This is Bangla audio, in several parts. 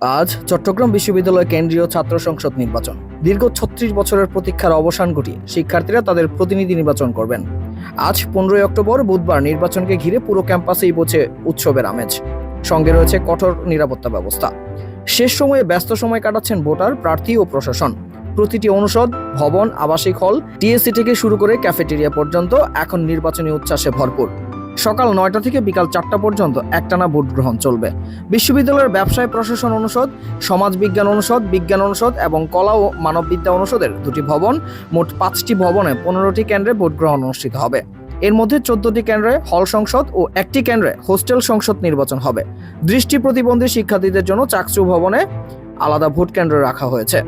আজ চট্টগ্রাম বিশ্ববিদ্যালয় কেন্দ্রীয় ছাত্র সংসদ নির্বাচন। দীর্ঘ ছত্রিশ বছরের প্রতীক্ষার অবসান ঘটিয়ে শিক্ষার্থীরা তাদের প্রতিনিধি নির্বাচন করবেন। আজ পনেরোই অক্টোবর বুধবার নির্বাচনকে ঘিরে পুরো ক্যাম্পাসেই বোঝে উৎসবের আমেজ। সঙ্গে রয়েছে কঠোর নিরাপত্তা ব্যবস্থা। শেষ সময়ে ব্যস্ত সময় কাটাচ্ছেন ভোটার, প্রার্থী ও প্রশাসন। প্রতিটি অনুষদ, ভবন, আবাসিক হল, টিএসসি থেকে শুরু করে ক্যাফেটেরিয়া পর্যন্ত এখন নির্বাচনী উচ্ছ্বাসে ভরপুর। সকাল নয়টা থেকে বিকাল চারটা পর্যন্ত একটানা ভোট গ্রহণ চলবে। বিশ্ববিদ্যালয়ের ব্যবসায় প্রশাসন অনুষদ সমাজ বিজ্ঞান অনুষদ বিজ্ঞান অনুষদ এবং কলা ও মানববিদ্যা অনুষদের দুটি ভবন, মোট পাঁচটি ভবনে পনেরোটি কেন্দ্রে ভোট গ্রহণ অনুষ্ঠিত হবে। এর মধ্যে চোদ্দটি কেন্দ্রে হল সংসদ ও একটি কেন্দ্রে হোস্টেল সংসদ নির্বাচন হবে। দৃষ্টি প্রতিবন্ধী শিক্ষার্থীদের জন্য চাকচু ভবনে আলাদা ভোট কেন্দ্র রাখা হয়েছে।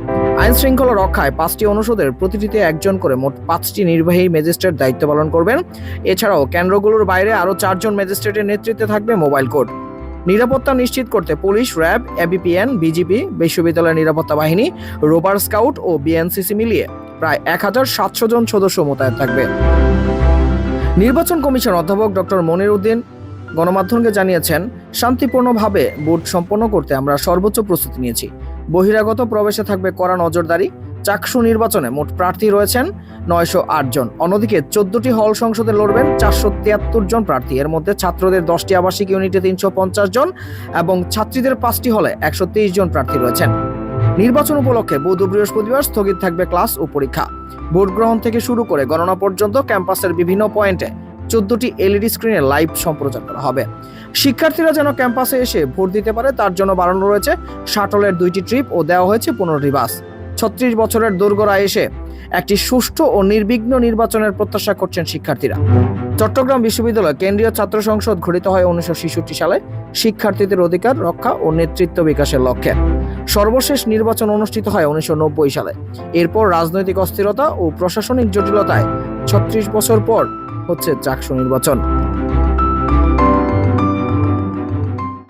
আইন শৃঙ্খলা রক্ষায় পাঁচটি অনুষদের প্রতিটিতে একজন করে মোট পাঁচটি নির্বাহী ম্যাজিস্ট্রেট দায়িত্ব পালন করবেন। এছাড়াও কেন্দ্রগুলোর বাইরে আরও চারজন ম্যাজিস্ট্রেটের নেতৃত্বে থাকবে মোবাইল কোর্ট। নিরাপত্তা নিশ্চিত করতে পুলিশ, র্যাব এবিপিএন বিজিবি বিশ্ববিদ্যালয়ের নিরাপত্তা বাহিনী রোবার স্কাউট ও বিএনসিসি মিলিয়ে প্রায় এক হাজার সাতশো জন সদস্য মোতায়েন থাকবে। নির্বাচন কমিশন অধ্যাপক ডক্টর মনির উদ্দিন গণমাধ্যমকে জানিয়েছেন, শান্তিপূর্ণভাবে ভোট সম্পন্ন করতে আমরা সর্বোচ্চ প্রস্তুতি নিয়েছি। বহিরাগত প্রবেশে থাকবে কড়া নজরদারি। চাকসু নির্বাচনে মোট প্রার্থী রয়েছেন নয়শো আট জন। অন্যদিকে চোদ্দটি হল সংসদে লড়বেন চারশো তিয়াত্তর জন প্রার্থী। এর মধ্যে ছাত্রদের দশটি আবাসিক ইউনিটে তিনশো পঞ্চাশ জন এবং ছাত্রীদের পাঁচটি হলে একশো তেইশ জন প্রার্থী রয়েছেন। নির্বাচন উপলক্ষে বুধ বৃহস্পতিবার স্থগিত থাকবে ক্লাস ও পরীক্ষা। ভোট গ্রহণ থেকে শুরু করে গণনা পর্যন্ত ক্যাম্পাসের বিভিন্ন পয়েন্টে চোদ্দটি এলইডি স্ক্রিনে লাইভ সম্প্রচার করা হবে। শিক্ষার্থীরা যেন ক্যাম্পাসে এসে ভোট দিতে পারে, তার জন্য বাড়ানো রয়েছে শাটলের দুইটি ট্রিপ ও দেওয়া হয়েছে পনেরোটি বাস। ছত্রিশ বছরের দোরগোড়ায় এসে একটি সুষ্ঠু ও নির্বিঘ্ন নির্বাচনের প্রত্যাশা করছেন শিক্ষার্থীরা। চট্টগ্রাম বিশ্ববিদ্যালয় কেন্দ্রীয় ছাত্র সংসদ গঠিত হয় উনিশশো সালে, শিক্ষার্থীদের অধিকার, রক্ষা ও নেতৃত্ব বিকাশের লক্ষ্যে। সর্বশেষ নির্বাচন অনুষ্ঠিত হয় উনিশশো নব্বই সালে। এরপর রাজনৈতিক অস্থিরতা ও প্রশাসনিক জটিলতায় ছত্রিশ বছর পর হচ্ছে চাকসু নির্বাচন।